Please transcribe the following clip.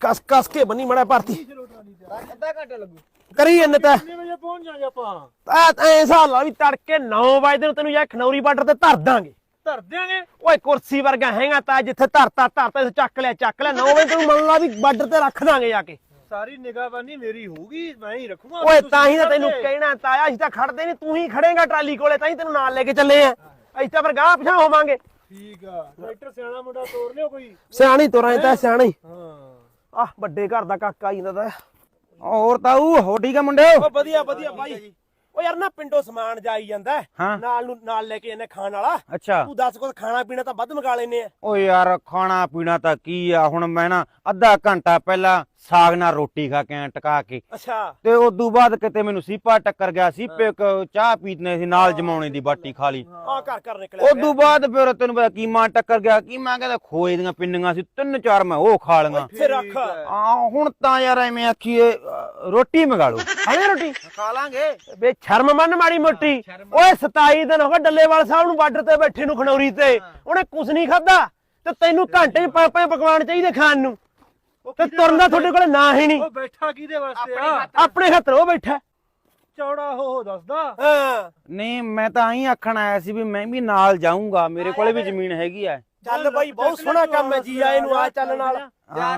ਕਸ ਕਸ ਕੇ ਬੰਨੀ ਮੜਾ ਭਰਤੀ। ਅੱਧਾ ਘੰਟਾ ਲੱਗੂ ਕਰੀ ਜੰਨ ਤਾ। ਕਿੰਨੇ ਵਜੇ ਪਹੁੰਚ ਜਾਾਂਗੇ ਆਪਾਂ? ਐ ਹਿਸਾਬ ਲਾ ਵੀ ਤੜਕੇ 9 ਵਜੇ ਨੂੰ ਤੈਨੂੰ ਜਾਂ ਖਨੌਰੀ ਬਾਰਡਰ ਤੇ ਧਰ ਦਾਂਗੇ। ਧਰ ਦਿਆਂਗੇ? ਓਏ ਕੁਰਸੀ ਵਰਗਾ ਹੈਗਾ ਤਾਂ ਜਿੱਥੇ ਧਰਤਾ ਧਰਤਾ ਚੱਕ ਲਿਆ ਚੱਕ ਲਿਆ। 9 ਵਜੇ ਤੈਨੂੰ ਮੰਨ ਲਾ ਵੀ ਬਾਰਡਰ ਤੇ ਰੱਖ ਦਾਂਗੇ ਜਾ ਕੇ। ਸਾਰੀ ਨਿਗਾਹਬਾਨੀ ਮੇਰੀ ਹੋਊਗੀ ਮੈਂ ਹੀ ਰੱਖੂਗਾ। ਓਏ ਤਾਂ ਹੀ ਤਾਂ ਤੈਨੂੰ ਕਹਿਣਾ ਤਾਇਆ ਅਸੀਂ ਤਾਂ ਖੜਦੇ ਨਹੀਂ ਤੂੰ ਹੀ ਖੜੇਗਾ ਟਰਾਲੀ ਕੋਲੇ ਤਾਂ ਹੀ ਤੈਨੂੰ ਨਾਲ ਲੈ ਕੇ ਚੱਲੇ ਆ। ਅਸੀਂ ਤਾਂ ਫਿਰ ਗਾਹ ਪਿਛਾਂ ਹੋਵਾਂਗੇ। ਠੀਕ ਆ ਟਰੈਕਟਰ ਸਿਆਣਾ ਮੁੰਡਾ ਤੋਰ ਲਿਓ ਕੋਈ। ਸਿਆਣੀ ਤੁਰਾਂ ਤਾਂ ਸਿਆਣੀ। ਹਾਂ। ਆਹ ਵੱਡੇ ਘਰ ਦਾ ਕਾਕਾ ਹੀ ਦਾ। ਹੋਰ ਤਾਊ ਹੋ ਠੀਕ ਆ ਮੁੰਡੇ ਓ ਵਧੀਆ ਵਧੀਆ ਬਾਈ ਓ ਯਾਰ ਨਾ ਪਿੰਡੋਂ ਸਮਾਨ ਜਾਈ ਜਾਂਦਾ ਹੈ। ਨਾਲ ਨੂੰ ਨਾਲ ਲੈ ਕੇ ਇਹਨੇ ਖਾਣ ਵਾਲਾ। ਅੱਛਾ। ਤੂੰ ਦੱਸ ਕੁਝ ਖਾਣਾ ਪੀਣਾ ਤਾਂ ਵੱਧ ਮੰਗਾ ਲੈਨੇ ਆ। ਓ ਯਾਰ ਖਾਣਾ ਪੀਣਾ ਤਾਂ ਕੀ ਆ? ਹੁਣ ਮੈਂ ਨਾ ਅੱਧਾ ਘੰਟਾ ਪਹਿਲਾਂ ਸਾਗ ਨਾਲ ਰੋਟੀ ਖਾ ਕੇ ਟਕਾ ਕੇ। ਅੱਛਾ। ਤੇ ਉਦੋਂ ਬਾਅਦ ਕਿਤੇ ਮੈਨੂੰ ਸੀਪਾ ਟੱਕਰ ਗਿਆ ਸੀਪੇ ਇੱਕ ਚਾਹ ਪੀਤਨੇ ਸੀ ਨਾਲ ਜਮਾਉਣੇ ਦੀ ਬਾਟੀ ਖਾ ਲਈ। ਆ ਘਰ ਘਰ ਨਿਕਲਿਆ ਉਦੋਂ ਬਾਅਦ ਫਿਰ ਤੈਨੂੰ ਪਤਾ ਕੀਮਾ ਟੱਕਰ ਗਿਆ ਕੀਮਾ ਕਹਿੰਦਾ ਖੋਏ ਦੀਆਂ ਪਿੰਨੀਆਂ ਸੀ ਤਿੰਨ ਚਾਰ ਮੈਂ ਉਹ ਖਾ ਲਈਆਂ। ਇੱਥੇ ਰੱਖ। ਆ ਹੁਣ ਤਾਂ ਯਾਰ ਐਵੇਂ ਆਖੀਏ ਰੋਟੀ ਮੰਗਾ ਲਓ। ਖਾਣੇ ਰੋਟੀ। ਖਾ ਲਾਂਗੇ। ਵੇ ਸ਼ਰਮ ਮੰਨ ਮਾੜੀ ਮੋਟੀ। ਓਏ 27 ਦਿਨ ਹੋ ਗਏ ਡੱਲੇਵਾਲ ਸਾਹਿਬ ਨੂੰ ਬਾਰਡਰ ਤੇ ਬੈਠੇ ਨੂੰ ਖਨੌਰੀ ਤੇ। ਉਹਨੇ ਕੁਝ ਨਹੀਂ ਖਾਦਾ ਤੇ ਤੈਨੂੰ ਘੰਟੇ ਚ ਪੰਜ ਪੰਜ ਪਕਵਾਨ ਚਾਹੀਦੇ ਖਾਣ ਨੂੰ। ਤੇ ਤੁਰਨ ਦਾ ਤੁਹਾਡੇ ਕੋਲੇ ਨਾ ਹੀ ਨਹੀਂ। ਉਹ ਬੈਠਾ ਕਿਹਦੇ ਵਾਸਤੇ ਆ? ਆਪਣੇ ਹੱਥ ਉਹ ਬੈਠਾ। ਚੌੜਾ ਹੋ ਹੋ ਦੱਸਦਾ। ਹਾਂ। ਨਹੀਂ ਮੈਂ ਤਾਂ ਆਈ ਆਖਣ ਆਇਆ ਸੀ ਵੀ ਮੈਂ ਵੀ ਨਾਲ ਜਾਊਂਗਾ। ਮੇਰੇ ਕੋਲੇ ਵੀ ਜ਼ਮੀਨ ਹੈਗੀ ਆ। ਚੱਲ ਬਾਈ ਬਹੁਤ ਸੋਹਣਾ ਕੰਮ ਹੈ ਜੀ ਆਏ ਨੂੰ ਆ ਚੱਲ ਨਾਲ। ਹਾਂ।